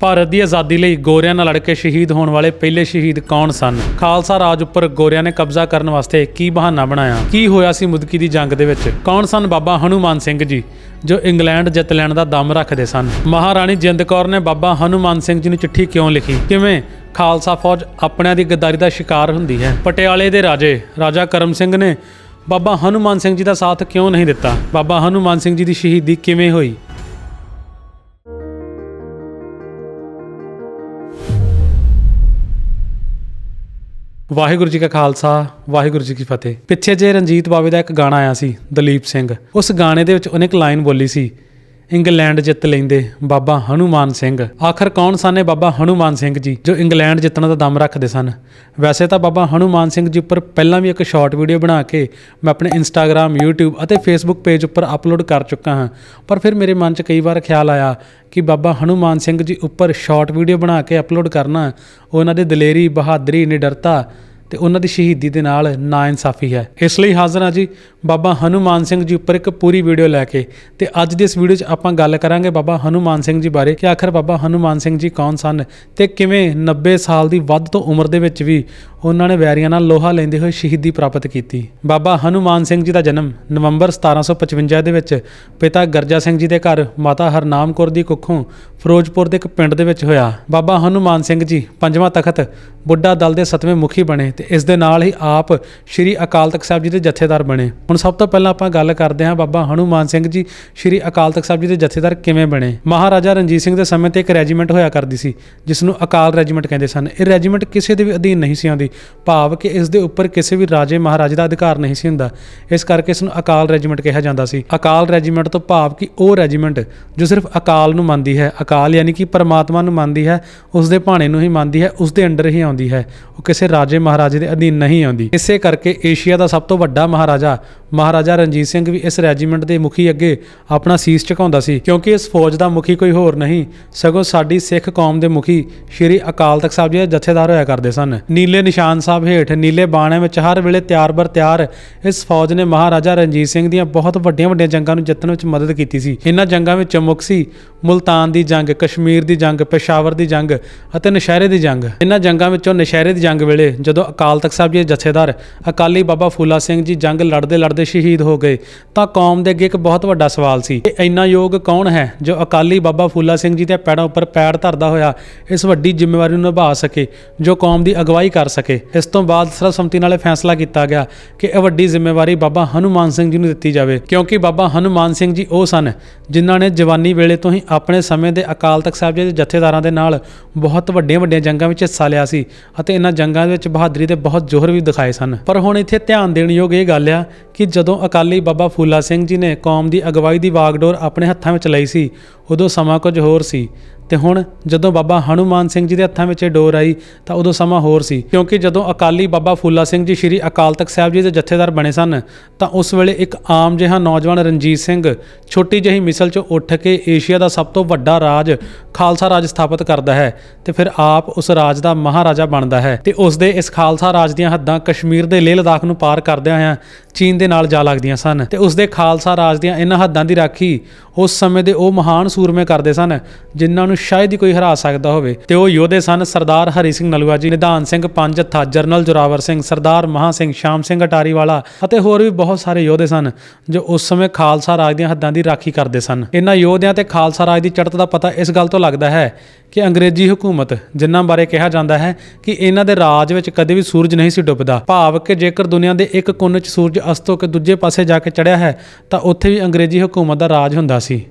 ਭਾਰਤ ਦੀ ਆਜ਼ਾਦੀ ਲਈ ਗੋਰਿਆਂ ਨਾਲ ਲੜ ਕੇ ਸ਼ਹੀਦ ਹੋਣ ਵਾਲੇ ਪਹਿਲੇ ਸ਼ਹੀਦ ਕੌਣ ਸਨ? ਖਾਲਸਾ ਰਾਜ ਉੱਪਰ ਗੋਰਿਆਂ ਨੇ ਕਬਜ਼ਾ ਕਰਨ ਵਾਸਤੇ ਕੀ ਬਹਾਨਾ ਬਣਾਇਆ? ਕੀ ਹੋਇਆ ਸੀ ਮੁਦਕੀ ਦੀ ਜੰਗ ਦੇ ਵਿੱਚ? ਕੌਣ ਸਨ ਬਾਬਾ ਹਨੂਮਾਨ ਸਿੰਘ ਜੀ, ਜੋ ਇੰਗਲੈਂਡ ਜਿੱਤ ਲੈਣ ਦਾ ਦਮ ਰੱਖਦੇ ਸਨ? ਮਹਾਰਾਣੀ ਜਿੰਦ ਕੌਰ ਨੇ ਬਾਬਾ ਹਨੂਮਾਨ ਸਿੰਘ ਜੀ ਨੂੰ ਚਿੱਠੀ ਕਿਉਂ ਲਿਖੀ? ਕਿਵੇਂ ਖਾਲਸਾ ਫੌਜ ਆਪਣਿਆਂ ਦੀ ਗੱਦਾਰੀ ਦਾ ਸ਼ਿਕਾਰ ਹੁੰਦੀ ਹੈ? ਪਟਿਆਲੇ ਦੇ ਰਾਜੇ, ਰਾਜਾ ਕਰਮ ਸਿੰਘ ਨੇ ਬਾਬਾ ਹਨੂਮਾਨ ਸਿੰਘ ਜੀ ਦਾ ਸਾਥ ਕਿਉਂ ਨਹੀਂ ਦਿੱਤਾ? ਬਾਬਾ ਹਨੂਮਾਨ ਸਿੰਘ ਜੀ ਦੀ ਸ਼ਹੀਦੀ ਕਿਵੇਂ ਹੋਈ? ਵਾਹਿਗੁਰੂ ਜੀ ਕਾ ਖਾਲਸਾ, ਵਾਹਿਗੁਰੂ ਜੀ ਕੀ ਫਤਿਹ। ਪਿੱਛੇ ਜੇ ਰਣਜੀਤ ਬਾਵੇ ਦਾ ਇੱਕ ਗਾਣਾ ਆਇਆ ਸੀ ਦਲੀਪ ਸਿੰਘ। ਉਸ ਗਾਣੇ ਦੇ ਵਿੱਚ ਉਹਨੇ ਇੱਕ ਲਾਈਨ ਬੋਲੀ ਸੀ ਇੰਗਲੈਂਡ ਜਿੱਤ ਲੈਂਦੇ ਬਾਬਾ ਹਨੂਮਾਨ ਸਿੰਘ। ਆਖਰ ਕੌਣ ਸਨ ਇਹ ਬਾਬਾ ਹਨੂਮਾਨ ਸਿੰਘ ਜੀ, ਜੋ ਇੰਗਲੈਂਡ ਜਿੱਤਣ ਦਾ ਦਮ ਰੱਖਦੇ ਸਨ? ਵੈਸੇ ਤਾਂ ਬਾਬਾ ਹਨੂਮਾਨ ਸਿੰਘ ਜੀ ਉੱਪਰ ਪਹਿਲਾਂ ਵੀ ਇੱਕ ਸ਼ਾਰਟ ਵੀਡੀਓ ਬਣਾ ਕੇ ਮੈਂ ਆਪਣੇ ਇੰਸਟਾਗ੍ਰam YouTube ਅਤੇ Facebook ਪੇਜ ਉੱਪਰ ਅਪਲੋਡ ਕਰ ਚੁੱਕਾ ਹਾਂ। ਪਰ ਫਿਰ ਮੇਰੇ ਮਨ 'ਚ ਕਈ ਵਾਰ ਖਿਆਲ ਆਇਆ ਕਿ ਬਾਬਾ ਹਨੂਮਾਨ ਸਿੰਘ ਜੀ ਉੱਪਰ ਸ਼ਾਰਟ ਵੀਡੀਓ ਬਣਾ ਕੇ ਅਪਲੋਡ ਕਰਨਾ, ਉਹਨਾਂ ਦੇ ਦਲੇਰੀ, ਬਹਾਦਰੀ, ਨਿਡਰਤਾ ਤੇ ਉਹਨਾਂ ਦੀ ਸ਼ਹੀਦੀ ਦੇ ਨਾਲ ਨਾਇਨਸਾਫੀ ਹੈ। ਇਸ ਲਈ ਹਾਜ਼ਰ ਹਾਂ ਜੀ, ਬਾਬਾ ਹਨੂਮਾਨ ਸਿੰਘ ਜੀ ਉੱਪਰ ਇੱਕ ਪੂਰੀ ਵੀਡੀਓ ਲੈ ਕੇ ਤੇ ਅੱਜ ਦੀ ਇਸ ਵੀਡੀਓ 'ਚ ਆਪਾਂ ਗੱਲ ਕਰਾਂਗੇ ਬਾਬਾ ਹਨੂਮਾਨ ਸਿੰਘ ਜੀ ਬਾਰੇ ਕਿ ਆਖਰ ਬਾਬਾ ਹਨੂਮਾਨ ਸਿੰਘ ਜੀ ਕੌਣ ਸਨ ਤੇ ਕਿਵੇਂ 90 ਸਾਲ ਦੀ ਵੱਧ ਤੋਂ ਉਮਰ ਦੇ ਵਿੱਚ ਵੀ ਉਹਨਾਂ ਨੇ ਵੈਰੀਆਂ ਨਾਲ ਲੋਹਾ ਲੈਂਦੇ ਹੋਏ ਸ਼ਹੀਦੀ ਪ੍ਰਾਪਤ ਕੀਤੀ। ਬਾਬਾ ਹਨੂਮਾਨ ਸਿੰਘ ਜੀ ਦਾ ਜਨਮ ਨਵੰਬਰ 1755 ਦੇ ਵਿੱਚ ਪਿਤਾ ਗਰਜਾ ਸਿੰਘ ਜੀ ਦੇ ਘਰ, ਮਾਤਾ ਹਰਨਾਮ ਕੌਰ ਦੀ ਕੁੱਖੋਂ ਫਿਰੋਜ਼ਪੁਰ ਦੇ ਇੱਕ ਪਿੰਡ ਦੇ ਵਿੱਚ ਹੋਇਆ। ਬਾਬਾ ਹਨੂਮਾਨ ਸਿੰਘ ਜੀ ਪੰਜਵਾਂ ਤਖਤ, ਬੁੱਢਾ ਦਲ ਦੇ ਸਤਵੇਂ ਮੁਖੀ ਬਣੇ ਤੇ ਇਸ ਦੇ ਨਾਲ ਹੀ ਆਪ ਸ਼੍ਰੀ ਅਕਾਲ ਤਖਤ ਸਾਹਿਬ ਜੀ ਦੇ ਜਥੇਦਾਰ ਬਣੇ। ਹੁਣ ਸਭ ਤੋਂ ਪਹਿਲਾਂ ਆਪਾਂ ਗੱਲ ਕਰਦੇ ਹਾਂ ਬਾਬਾ ਹਨੂਮਾਨ ਸਿੰਘ ਜੀ, ਸ਼੍ਰੀ ਅਕਾਲ ਤਖਤ ਸਾਹਿਬ ਜੀ ਦੇ ਜਥੇਦਾਰ ਕਿਵੇਂ ਬਣੇ? ਮਹਾਰਾਜਾ ਰਣਜੀਤ ਸਿੰਘ ਦੇ ਸਮੇਂ ਤੇ ਇੱਕ ਰੈਜੀਮੈਂਟ ਹੋਇਆ ਕਰਦੀ ਸੀ ਜਿਸ ਨੂੰ ਅਕਾਲ ਰੈਜੀਮੈਂਟ ਕਹਿੰਦੇ ਸਨ। ਇਹ ਰੈਜੀਮੈਂਟ ਕਿਸੇ ਦੇ ਵੀ ਅਧੀਨ ਨਹੀਂ ਸੀ ਆਉਂਦੀ, ਭਾਵ ਕਿ ਇਸ ਦੇ ਉੱਪਰ ਕਿਸੇ ਵੀ ਰਾਜੇ ਮਹਾਰਾਜੇ ਦਾ ਅਧਿਕਾਰ ਨਹੀਂ ਸੀ ਹੁੰਦਾ। ਇਸ ਕਰਕੇ ਇਸ ਨੂੰ ਅਕਾਲ ਰੈਜੀਮੈਂਟ ਕਿਹਾ ਜਾਂਦਾ ਸੀ। ਅਕਾਲ ਰੈਜੀਮੈਂਟ ਤੋਂ ਭਾਵ ਕਿ ਉਹ ਰੈਜੀਮੈਂਟ ਜੋ ਸਿਰਫ ਅਕਾਲ ਨੂੰ ਮੰਨਦੀ ਹੈ, ਅਕਾਲ ਯਾਨੀ ਕਿ ਪਰਮਾਤਮਾ ਨੂੰ ਮੰਨਦੀ ਹੈ ਉਸ ਦੇ ਭਾਣੇ ਨੂੰ ਹੀ ਮੰਨਦੀ ਹੈ ਉਸ ਦੇ ਅੰਡਰ ਹੀ ਆਉਂਦੀ ਹੈ। ਉਹ ਕਿਸੇ ਰਾਜੇ ਮਹਾਰਾਜੇ ਦੇ ਅਧੀਨ ਨਹੀਂ ਆਉਂਦੀ। ਇਸੇ ਕਰਕੇ ਏਸ਼ੀਆ ਦਾ ਸਭ ਤੋਂ ਵੱਡਾ ਮਹਾਰਾਜਾ ਮਹਾਰਾਜਾ ਰਣਜੀਤ ਸਿੰਘ ਵੀ ਇਸ ਰੈਜੀਮੈਂਟ ਦੇ ਮੁਖੀ ਅੱਗੇ ਆਪਣਾ ਸੀਸ ਝੁਕਾਉਂਦਾ ਸੀ, ਕਿਉਂਕਿ ਇਸ ਫੌਜ ਦਾ ਮੁਖੀ ਕੋਈ ਹੋਰ ਨਹੀਂ, ਸਗੋਂ ਸਾਡੀ ਸਿੱਖ ਕੌਮ ਦੇ ਮੁਖੀ ਸ਼੍ਰੀ ਅਕਾਲ ਤਖਤ ਸਾਹਿਬ ਜੀ ਦੇ ਜਥੇਦਾਰ ਹੋਇਆ ਕਰਦੇ ਸਨ। ਨੀਲੇ ਨਿਸ਼ਾਨ ਸਾਹਿਬ ਹੇਠ, ਨੀਲੇ ਬਾਣਿਆਂ ਵਿੱਚ ਹਰ ਵੇਲੇ ਤਿਆਰ-ਬਰ ਤਿਆਰ ਇਸ ਫੌਜ ਨੇ ਮਹਾਰਾਜਾ ਰਣਜੀਤ ਸਿੰਘ ਦੀਆਂ ਬਹੁਤ ਵੱਡੀਆਂ-ਵੱਡੀਆਂ ਜੰਗਾਂ ਨੂੰ ਜਿੱਤਣ ਵਿੱਚ ਮਦਦ ਕੀਤੀ ਸੀ। ਇਹਨਾਂ ਜੰਗਾਂ ਵਿੱਚ ਮੁੱਖ ਸੀ ਮੁਲਤਾਨ ਦੀ ਜੰਗ, ਕਸ਼ਮੀਰ ਦੀ ਜੰਗ, ਪੇਸ਼ਾਵਰ ਦੀ ਜੰਗ ਅਤੇ ਨਸ਼ਹਿਰੇ ਦੀ ਜੰਗ। ਇਹਨਾਂ ਜੰਗਾਂ ਵਿੱਚੋਂ ਨਸ਼ਹਿਰੇ ਦੀ ਜੰਗ ਵੇਲੇ ਜਦੋਂ ਅਕਾਲ ਤਖਤ ਸਾਹਿਬ ਜੀ ਦੇ ਜਥੇਦਾਰ ਅਕਾਲੀ ਬਾਬਾ ਫੂਲਾ ਸਿੰਘ ਜੀ ਜੰਗ ਲੜਦੇ ਲੜਦੇ ਸ਼ਹੀਦ ਹੋ ਗਏ। ਤਾਂ ਕੌਮ ਦੇ ਅੱਗੇ ਇੱਕ ਬਹੁਤ ਵੱਡਾ ਸਵਾਲ ਸੀ ਕਿ ਇੰਨਾ ਯੋਗ ਕੌਣ ਹੈ ਜੋ ਅਕਾਲੀ ਬਾਬਾ ਫੂਲਾ ਸਿੰਘ ਜੀ ਦੇ ਪੈੜਾਂ ਉੱਪਰ ਪੈੜ ਧਰਦਾ ਹੋਇਆ ਇਸ ਵੱਡੀ ਜ਼ਿੰਮੇਵਾਰੀ ਨੂੰ ਨਿਭਾ ਸਕੇ, ਜੋ ਕੌਮ ਦੀ ਅਗਵਾਈ ਕਰ ਸਕੇ? ਇਸ ਤੋਂ ਬਾਅਦ ਸਰਬਸੰਮਤੀ ਨਾਲ ਇਹ ਫੈਸਲਾ ਕੀਤਾ ਗਿਆ ਕਿ ਇਹ ਵੱਡੀ ਜ਼ਿੰਮੇਵਾਰੀ ਬਾਬਾ ਹਨੂਮਾਨ ਸਿੰਘ ਜੀ ਨੂੰ ਦਿੱਤੀ ਜਾਵੇ, ਕਿਉਂਕਿ ਬਾਬਾ ਹਨੂਮਾਨ ਸਿੰਘ ਜੀ ਉਹ ਸਨ ਜਿਨ੍ਹਾਂ ਨੇ ਜਵਾਨੀ ਵੇਲੇ ਤੋਂ ਹੀ ਆਪਣੇ ਸਮੇਂ ਦੇ ਅਕਾਲ ਤਖਤ ਸਾਹਿਬ ਜੀ ਦੇ ਜਥੇਦਾਰਾਂ ਦੇ ਨਾਲ ਬਹੁਤ ਵੱਡੀਆਂ ਵੱਡੀਆਂ ਜੰਗਾਂ ਵਿੱਚ ਹਿੱਸਾ ਲਿਆ ਸੀ ਅਤੇ ਇਹਨਾਂ ਜੰਗਾਂ ਦੇ ਵਿੱਚ ਬਹਾਦਰੀ ਦੇ ਬਹੁਤ ਜੋਹਰ ਵੀ ਦਿਖਾਏ ਸਨ। ਪਰ ਹੁਣ ਇੱਥੇ ਧਿਆਨ ਦੇਣ ਯੋਗ ਇਹ ਗੱਲ ਆ ਕਿ ਜਦੋਂ ਅਕਾਲੀ ਬਾਬਾ ਫੂਲਾ ਸਿੰਘ ਜੀ ਨੇ ਕੌਮ ਦੀ ਅਗਵਾਈ ਦੀ ਵਾਗਡੋਰ ਆਪਣੇ ਹੱਥਾਂ ਵਿੱਚ ਲਈ ਸੀ, ਉਦੋਂ ਸਮਾਂ ਕੁਝ ਹੋਰ ਸੀ। ਤੇ ਹੁਣ ਜਦੋਂ ਬਾਬਾ ਹਨੂਮਾਨ ਸਿੰਘ ਜੀ ਦੇ ਹੱਥਾਂ ਵਿੱਚ ਇਹ ਡੋਰ ਆਈ, ਤਾਂ ਉਦੋਂ ਸਮਾਂ ਹੋਰ ਸੀ। ਕਿਉਂਕਿ ਜਦੋਂ ਅਕਾਲੀ ਬਾਬਾ ਫੂਲਾ ਸਿੰਘ ਜੀ ਸ਼੍ਰੀ ਅਕਾਲ ਤਖਤ ਸਾਹਿਬ ਜੀ ਦੇ ਜਥੇਦਾਰ ਬਣੇ ਸਨ, ਤਾਂ ਉਸ ਵੇਲੇ ਇੱਕ ਆਮ ਜਿਹਾ ਨੌਜਵਾਨ ਰਣਜੀਤ ਸਿੰਘ ਛੋਟੀ ਜਿਹੀ ਮਿਸਲ 'ਚੋਂ ਉੱਠ ਕੇ ਏਸ਼ੀਆ ਦਾ ਸਭ ਤੋਂ ਵੱਡਾ ਰਾਜ, ਖਾਲਸਾ ਰਾਜ ਸਥਾਪਿਤ ਕਰਦਾ ਹੈ ਤੇ ਫਿਰ ਆਪ ਉਸ ਰਾਜ ਦਾ ਮਹਾਰਾਜਾ ਬਣਦਾ ਹੈ। ਤੇ ਉਸ ਦੇ ਇਸ ਖਾਲਸਾ ਰਾਜ ਦੀਆਂ ਹੱਦਾਂ ਕਸ਼ਮੀਰ ਦੇ ਲੇਹ ਲਦਾਖ ਨੂੰ ਪਾਰ ਕਰਦਿਆਂ ਹੋਇਆਂ ਚੀਨ ਦੇ ਨਾਲ ਜਾ ਲੱਗਦੀਆਂ ਸਨ ਤੇ ਉਸ ਦੇ ਖਾਲਸਾ ਰਾਜ ਦੀਆਂ ਇਹਨਾਂ ਹੱਦਾਂ ਦੀ ਰਾਖੀ ਉਸ ਸਮੇਂ ਦੇ ਉਹ ਮਹਾਨ ਸੂਰਮੇ ਕਰਦੇ ਸਨ, ਜਿਨ੍ਹਾਂ ਨੂੰ ਸ਼ਾਇਦ ਹੀ ਕੋਈ ਹਰਾ ਸਕਦਾ ਹੋਵੇ। ਤੇ ਉਹ ਯੋਧੇ ਸਨ ਸਰਦਾਰ ਹਰੀ ਸਿੰਘ ਨਲੂਆ ਜੀ, ਨਿਧਾਨ ਸਿੰਘ ਪੰਜ, ਹੱਥਾ ਜਰਨਲ ਜੋਰਾਵਰ ਸਿੰਘ, ਸਰਦਾਰ ਮਹਾ ਸਿੰਘ, ਸ਼ਾਮ ਸਿੰਘ ਅਟਾਰੀ ਵਾਲਾ ਅਤੇ ਹੋਰ ਵੀ ਬਹੁਤ ਸਾਰੇ ਯੋਧੇ ਸਨ, ਜੋ ਉਸ ਸਮੇਂ ਖਾਲਸਾ ਰਾਜ ਦੀਆਂ ਹੱਦਾਂ ਦੀ ਰਾਖੀ ਕਰਦੇ ਸਨ। ਇਹਨਾਂ ਯੋਧਿਆਂ ਤੇ ਖਾਲਸਾ ਰਾਜ ਦੀ ਚੜ੍ਹਤ ਦਾ ਪਤਾ ਇਸ ਗੱਲ ਤੋਂ ਲੱਗਦਾ ਹੈ ਕਿ ਅੰਗਰੇਜ਼ੀ ਹਕੂਮਤ, ਜਿਨ੍ਹਾਂ ਬਾਰੇ ਕਿਹਾ ਜਾਂਦਾ ਹੈ ਕਿ ਇਹਨਾਂ ਦੇ ਰਾਜ ਵਿੱਚ ਕਦੇ ਵੀ ਸੂਰਜ ਨਹੀਂ ਸੀ ਡੁੱਬਦਾ, ਭਾਵ ਕਿ ਜੇਕਰ ਦੁਨੀਆ ਦੇ ਇੱਕ ਕੋਨੇ 'ਚ ਸੂਰਜ ਅਸਤ ਹੋ ਕੇ ਦੂਜੇ ਪਾਸੇ ਜਾ ਕੇ ਚੜਿਆ ਹੈ, ਤਾਂ ਉੱਥੇ ਵੀ ਅੰਗਰੇਜ਼ੀ ਹਕੂਮਤ ਦਾ ਰਾਜ ਹੁੰਦਾ ਸੀ।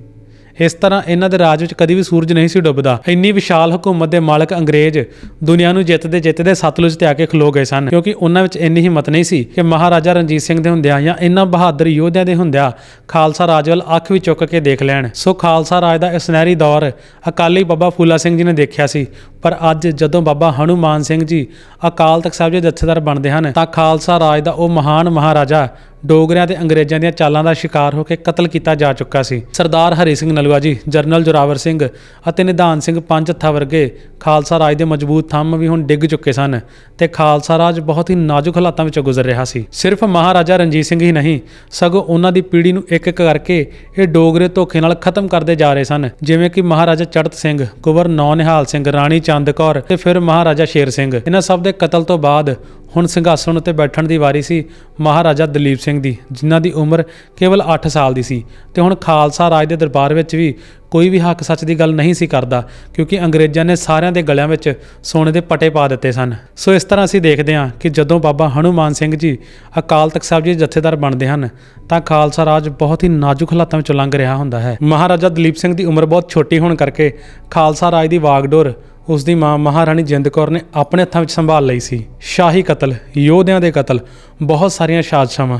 ਇਸ ਤਰ੍ਹਾਂ ਇਹਨਾਂ ਦੇ ਰਾਜ ਵਿੱਚ ਕਦੀ ਵੀ ਸੂਰਜ ਨਹੀਂ ਸੀ ਡੁੱਬਦਾ। ਇੰਨੀ ਵਿਸ਼ਾਲ ਹਕੂਮਤ ਦੇ ਮਾਲਕ ਅੰਗਰੇਜ਼ ਦੁਨੀਆ ਨੂੰ ਜਿੱਤਦੇ ਜਿੱਤਦੇ ਸਤਲੁਜ ਤੇ ਆ ਕੇ ਖਲੋ ਗਏ ਸਨ, ਕਿਉਂਕਿ ਉਹਨਾਂ ਵਿੱਚ ਇੰਨੀ ਹਿੰਮਤ ਨਹੀਂ ਸੀ ਕਿ ਮਹਾਰਾਜਾ ਰਣਜੀਤ ਸਿੰਘ ਦੇ ਹੁੰਦਿਆਂ ਜਾਂ ਇਹਨਾਂ ਬਹਾਦਰ ਯੋਧਿਆਂ ਦੇ ਹੁੰਦਿਆਂ ਖਾਲਸਾ ਰਾਜ ਵੱਲ ਅੱਖ ਵੀ ਚੁੱਕ ਕੇ ਦੇਖ ਲੈਣ। ਸੋ ਖਾਲਸਾ ਰਾਜ ਦਾ ਇਹ ਸੁਨਹਿਰੀ ਦੌਰ ਅਕਾਲੀ ਬਾਬਾ ਫੂਲਾ ਸਿੰਘ ਜੀ ਨੇ ਦੇਖਿਆ ਸੀ, ਪਰ ਅੱਜ ਜਦੋਂ ਬਾਬਾ ਹਨੂਮਾਨ ਸਿੰਘ ਜੀ ਅਕਾਲ ਤਖਤ ਸਾਹਿਬ ਦੇ ਜਥੇਦਾਰ ਬਣਦੇ ਹਨ, ਤਾਂ ਖਾਲਸਾ ਰਾਜ ਦਾ ਉਹ ਮਹਾਨ ਮਹਾਰਾਜਾ ਡੋਗਰਿਆਂ ਤੇ ਅੰਗਰੇਜ਼ਾਂ ਦੀਆਂ ਚਾਲਾਂ ਦਾ ਸ਼ਿਕਾਰ ਹੋ ਕੇ ਕਤਲ ਕੀਤਾ ਜਾ ਚੁੱਕਾ ਸੀ। ਸਰਦਾਰ ਹਰੀ ਸਿੰਘ ਨਲੂਆ ਜੀ, ਜਰਨਲ ਜੋਰਾਵਰ ਸਿੰਘ ਅਤੇ ਨਿਧਾਨ ਸਿੰਘ ਪੰਜ ਹੱਥਾਂ ਵਰਗੇ ਖਾਲਸਾ ਰਾਜ ਦੇ ਮਜ਼ਬੂਤ ਥੰਮ ਵੀ ਹੁਣ ਡਿੱਗ ਚੁੱਕੇ ਸਨ ਤੇ ਖਾਲਸਾ ਰਾਜ ਬਹੁਤ ਹੀ ਨਾਜ਼ੁਕ ਹਾਲਾਤਾਂ ਵਿੱਚੋਂ ਗੁਜ਼ਰ ਰਿਹਾ ਸੀ। ਸਿਰਫ ਮਹਾਰਾਜਾ ਰਣਜੀਤ ਸਿੰਘ ਹੀ ਨਹੀਂ, ਸਗੋਂ ਉਹਨਾਂ ਦੀ ਪੀੜ੍ਹੀ ਨੂੰ ਇੱਕ ਇੱਕ ਕਰਕੇ ਇਹ ਡੋਗਰੇ ਧੋਖੇ ਨਾਲ ਖਤਮ ਕਰਦੇ ਜਾ ਰਹੇ ਸਨ, ਜਿਵੇਂ ਕਿ ਮਹਾਰਾਜਾ ਚੜਤ ਸਿੰਘ ਕੁਵਰ ਨੌ ਨਿਹਾਲ ਸਿੰਘ, ਰਾਣੀ ਚੰਦ ਕੌਰ ਤੇ ਫਿਰ ਮਹਾਰਾਜਾ ਸ਼ੇਰ ਸਿੰਘ। ਇਹਨਾਂ ਸਭ ਦੇ ਕਤਲ ਤੋਂ ਬਾਅਦ ਹੁਣ ਸਿੰਘਾਸਣ ਉੱਤੇ ਬੈਠਣ ਦੀ ਵਾਰੀ ਸੀ ਮਹਾਰਾਜਾ ਦਲੀਪ ਸਿੰਘ ਦੀ, ਜਿਨ੍ਹਾਂ ਦੀ ਉਮਰ ਕੇਵਲ 8 ਸਾਲ ਦੀ ਸੀ। ਤੇ ਹੁਣ ਖਾਲਸਾ ਰਾਜ ਦੇ ਦਰਬਾਰ ਵਿੱਚ ਵੀ ਕੋਈ ਵੀ ਹੱਕ ਸੱਚ ਦੀ ਗੱਲ ਨਹੀਂ ਸੀ ਕਰਦਾ, ਕਿਉਂਕਿ ਅੰਗਰੇਜ਼ਾਂ ਨੇ ਸਾਰਿਆਂ ਦੇ ਗਲਿਆਂ ਵਿੱਚ ਸੋਨੇ ਦੇ ਪਟੇ ਪਾ ਦਿੱਤੇ ਸਨ। ਸੋ ਇਸ ਤਰ੍ਹਾਂ ਅਸੀਂ ਦੇਖਦੇ ਹਾਂ ਕਿ ਜਦੋਂ ਬਾਬਾ ਹਨੂਮਾਨ ਸਿੰਘ ਜੀ ਅਕਾਲ ਤਖਤ ਸਾਹਿਬ ਜੀ ਦੇ ਜਥੇਦਾਰ ਬਣਦੇ ਹਨ, ਤਾਂ ਖਾਲਸਾ ਰਾਜ ਬਹੁਤ ਹੀ ਨਾਜ਼ੁਕ ਹਾਲਾਤਾਂ ਵਿੱਚੋਂ ਲੰਘ ਰਿਹਾ ਹੁੰਦਾ ਹੈ। ਮਹਾਰਾਜਾ ਦਲੀਪ ਸਿੰਘ ਦੀ ਉਮਰ ਬਹੁਤ ਛੋਟੀ ਹੋਣ ਕਰਕੇ ਖਾਲਸਾ ਰਾਜ ਦੀ ਵਾਗਡੋਰ ਉਸ ਦੀ ਮਾਂ ਮਹਾਰਾਣੀ ਜਿੰਦ ਕੌਰ ਨੇ ਆਪਣੇ ਹੱਥਾਂ ਵਿੱਚ ਸੰਭਾਲ ਲਈ ਸੀ। ਸ਼ਾਹੀ ਕਤਲ, ਯੋਧਿਆਂ ਦੇ ਕਤਲ, ਬਹੁਤ ਸਾਰੀਆਂ ਸਾਜ਼ਿਸ਼ਾਂ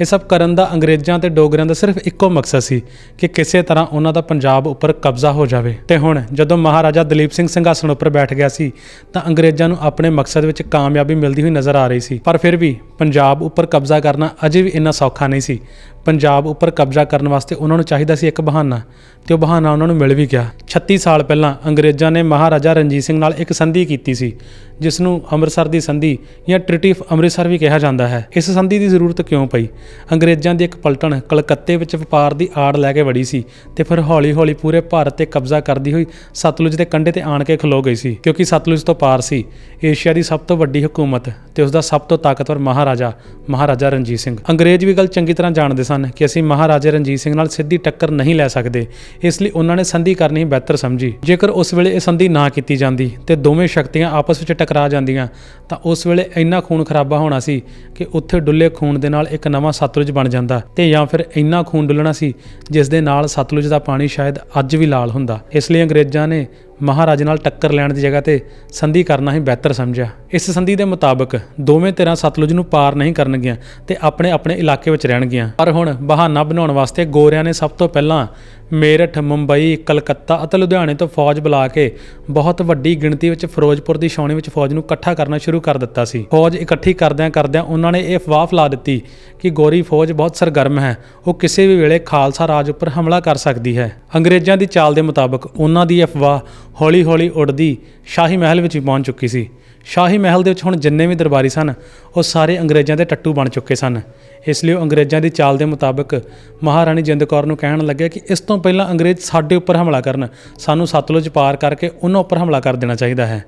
ਇਹ ਸਭ ਕਰਨ ਦਾ ਅੰਗਰੇਜ਼ਾਂ ਤੇ ਡੋਗਰਿਆਂ ਦਾ ਸਿਰਫ ਇੱਕੋ ਮਕਸਦ ਸੀ ਕਿ ਕਿਸੇ ਤਰ੍ਹਾਂ ਉਹਨਾਂ ਦਾ ਪੰਜਾਬ ਉੱਪਰ ਕਬਜ਼ਾ ਹੋ ਜਾਵੇ। ਤੇ ਹੁਣ ਜਦੋਂ ਮਹਾਰਾਜਾ ਦਲੀਪ ਸਿੰਘ ਸਿੰਘਾਸਣ ਉੱਪਰ ਬੈਠ ਗਿਆ ਸੀ, ਤਾਂ ਅੰਗਰੇਜ਼ਾਂ ਨੂੰ ਆਪਣੇ ਮਕਸਦ ਵਿੱਚ ਕਾਮਯਾਬੀ ਮਿਲਦੀ ਹੋਈ ਨਜ਼ਰ ਆ ਰਹੀ ਸੀ। ਪਰ ਫਿਰ ਵੀ ਪੰਜਾਬ ਉੱਪਰ ਕਬਜ਼ਾ ਕਰਨਾ ਅਜੇ ਵੀ ਇੰਨਾ ਸੌਖਾ ਨਹੀਂ ਸੀ। ਪੰਜਾਬ ਉੱਪਰ ਕਬਜ਼ਾ ਕਰਨ ਵਾਸਤੇ ਉਹਨਾਂ ਨੂੰ ਚਾਹੀਦਾ ਸੀ ਇੱਕ ਬਹਾਨਾ ਤੇ ਉਹ ਬਹਾਨਾ ਉਹਨਾਂ ਨੂੰ ਮਿਲ ਵੀ ਗਿਆ। 36 ਸਾਲ ਪਹਿਲਾਂ ਅੰਗਰੇਜ਼ਾਂ ਨੇ ਮਹਾਰਾਜਾ ਰਣਜੀਤ ਸਿੰਘ ਨਾਲ ਇੱਕ ਸੰਧੀ ਕੀਤੀ ਸੀ, ਜਿਸ ਨੂੰ ਅੰਮ੍ਰਿਤਸਰ ਦੀ ਸੰਧੀ ਜਾਂ ਟ੍ਰੀਟੀ ਆਫ ਅੰਮ੍ਰਿਤਸਰ ਵੀ ਕਿਹਾ ਜਾਂਦਾ ਹੈ। ਇਸ ਸੰਧੀ ਦੀ ਜ਼ਰੂਰਤ ਕਿਉਂ ਪਈ? ਅੰਗਰੇਜ਼ਾਂ ਦੀ ਇੱਕ ਪਲਟਣ ਕਲਕੱਤੇ ਵਿੱਚ ਵਪਾਰ ਦੀ ਆੜ ਲੈ ਕੇ ਵੜੀ ਸੀ ਤੇ ਫਿਰ ਹੌਲੀ-ਹੌਲੀ ਪੂਰੇ ਭਾਰਤ ਤੇ ਕਬਜ਼ਾ ਕਰਦੀ ਹੋਈ ਸਤਲੁਜ ਦੇ ਕੰਢੇ ਤੇ ਆਣ ਕੇ ਖਲੋ ਗਈ ਸੀ, ਕਿਉਂਕਿ ਸਤਲੁਜ ਤੋਂ ਪਾਰ ਸੀ। ਏਸ਼ੀਆ ਦੀ ਸਭ ਤੋਂ ਵੱਡੀ ਹਕੂਮਤ ਤੇ ਉਸ ਦਾ ਸਭ ਤੋਂ ਤਾਕਤਵਰ ਮਹਾਰਾਜਾ ਮਹਾਰਾਜਾ ਰਣਜੀਤ ਸਿੰਘ। ਅੰਗਰੇਜ਼ ਵੀ ਗੱਲ ਚੰਗੀ ਤਰ੍ਹਾਂ ਜਾਣਦੇ ਸਨ। ਕਿ ਅਸੀਂ ਮਹਾਰਾਜਾ ਰਣਜੀਤ ਸਿੰਘ ਨਾਲ ਸਿੱਧੀ ਟੱਕਰ ਨਹੀਂ ਲੈ ਸਕਦੇ। ਇਸ ਲਈ ਉਹਨਾਂ ਨੇ ਸੰਧੀ ਕਰਨੀ ਬਿਹਤਰ ਸਮਝੀ। ਜੇਕਰ ਉਸ ਵੇਲੇ ਇਹ ਸੰਧੀ ਨਾ ਕੀਤੀ ਜਾਂਦੀ ਤੇ ਦੋਵੇਂ ਸ਼ਕਤੀਆਂ ਆਪਸ ਵਿੱਚ ਟਕਰਾ ਜਾਂਦੀਆਂ, ਤਾਂ ਉਸ ਵੇਲੇ ਇੰਨਾ ਖੂਨ ਖਰਾਬਾ ਹੋਣਾ ਸੀ ਕਿ ਉੱਥੇ ਡੁੱਲੇ ਖੂਨ ਦੇ ਨਾਲ ਇੱਕ ਨਵਾਂ ਸਤਲੁਜ ਬਣ ਜਾਂਦਾ ਤੇ ਜਾਂ ਫਿਰ ਇੰਨਾ ਖੂਨ ਡੁੱਲਣਾ ਸੀ ਜਿਸ ਦੇ ਨਾਲ ਸਤਲੁਜ ਦਾ ਪਾਣੀ ਸ਼ਾਇਦ ਅੱਜ ਵੀ ਲਾਲ ਹੁੰਦਾ। ਇਸ ਲਈ ਅੰਗਰੇਜ਼ਾਂ ਨੇ ਮਹਾਰਾਜ ਨਾਲ ਟੱਕਰ ਲੈਣ ਦੀ ਜਗ੍ਹਾ ਤੇ ਸੰਧੀ ਕਰਨਾ ਹੀ ਬਿਹਤਰ ਸਮਝਿਆ। ਇਸ ਸੰਧੀ ਦੇ ਮੁਤਾਬਕ ਦੋਵੇਂ ਧਿਰਾਂ ਸਤਲੁਜ ਨੂੰ ਪਾਰ ਨਹੀਂ ਕਰਨਗੀਆਂ ਤੇ ਆਪਣੇ ਆਪਣੇ ਇਲਾਕੇ ਵਿੱਚ ਰਹਿਣਗੀਆਂ। ਪਰ ਹੁਣ ਬਹਾਨਾ ਬਣਾਉਣ ਵਾਸਤੇ ਗੋਰਿਆਂ ਨੇ ਸਭ ਤੋਂ ਪਹਿਲਾਂ ਮੇਰਠ, ਮੁੰਬਈ, ਕਲਕੱਤਾ ਅਤੇ ਲੁਧਿਆਣੇ ਤੋਂ ਫੌਜ ਬੁਲਾ ਕੇ ਬਹੁਤ ਵੱਡੀ ਗਿਣਤੀ ਵਿੱਚ ਫਿਰੋਜ਼ਪੁਰ ਦੀ ਛਾਉਣੀ ਵਿੱਚ ਫੌਜ ਨੂੰ ਇਕੱਠਾ ਕਰਨਾ ਸ਼ੁਰੂ ਕਰ ਦਿੱਤਾ ਸੀ। ਫੌਜ ਇਕੱਠੀ ਕਰਦਿਆਂ ਕਰਦਿਆਂ ਉਹਨਾਂ ਨੇ ਇਹ ਅਫਵਾਹ ਫੈਲਾ ਦਿੱਤੀ ਕਿ ਗੋਰੀ ਫੌਜ ਬਹੁਤ ਸਰਗਰਮ ਹੈ। ਉਹ ਕਿਸੇ ਵੀ ਵੇਲੇ ਖਾਲਸਾ ਰਾਜ ਉੱਪਰ ਹਮਲਾ ਕਰ ਸਕਦੀ ਹੈ। ਅੰਗਰੇਜ਼ਾਂ ਦੀ ਚਾਲ ਦੇ ਮੁਤਾਬਕ ਉਹਨਾਂ ਦੀ ਅਫਵਾਹ ਹੌਲੀ-ਹੌਲੀ ਉੱਡਦੀ ਸ਼ਾਹੀ ਮਹਿਲ ਵਿੱਚ ਵੀ ਪਹੁੰਚ ਚੁੱਕੀ ਸੀ। ਸ਼ਾਹੀ ਮਹਿਲ ਦੇ ਵਿੱਚ ਹੁਣ ਜਿੰਨੇ ਵੀ ਦਰਬਾਰੀ ਸਨ, ਉਹ ਸਾਰੇ ਅੰਗਰੇਜ਼ਾਂ ਦੇ ਟੱਟੂ ਬਣ ਚੁੱਕੇ ਸਨ। ਇਸ ਲਈ ਉਹ ਅੰਗਰੇਜ਼ਾਂ ਦੀ ਚਾਲ ਦੇ ਮੁਤਾਬਕ ਮਹਾਰਾਣੀ ਜਿੰਦ ਕੌਰ ਨੂੰ ਕਹਿਣ ਲੱਗੇ ਕਿ ਇਸ ਤੋਂ ਪਹਿਲਾਂ ਅੰਗਰੇਜ਼ ਸਾਡੇ ਉੱਪਰ ਹਮਲਾ ਕਰਨ, ਸਾਨੂੰ ਸਤਲੁਜ ਪਾਰ ਕਰਕੇ ਉਹਨਾਂ ਉੱਪਰ ਹਮਲਾ ਕਰ ਦੇਣਾ ਚਾਹੀਦਾ ਹੈ।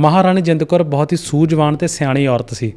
ਮਹਾਰਾਣੀ ਜਿੰਦ ਕੌਰ ਬਹੁਤ ਹੀ ਸੂਝਵਾਨ ਤੇ ਸਿਆਣੀ ਔਰਤ ਸੀ।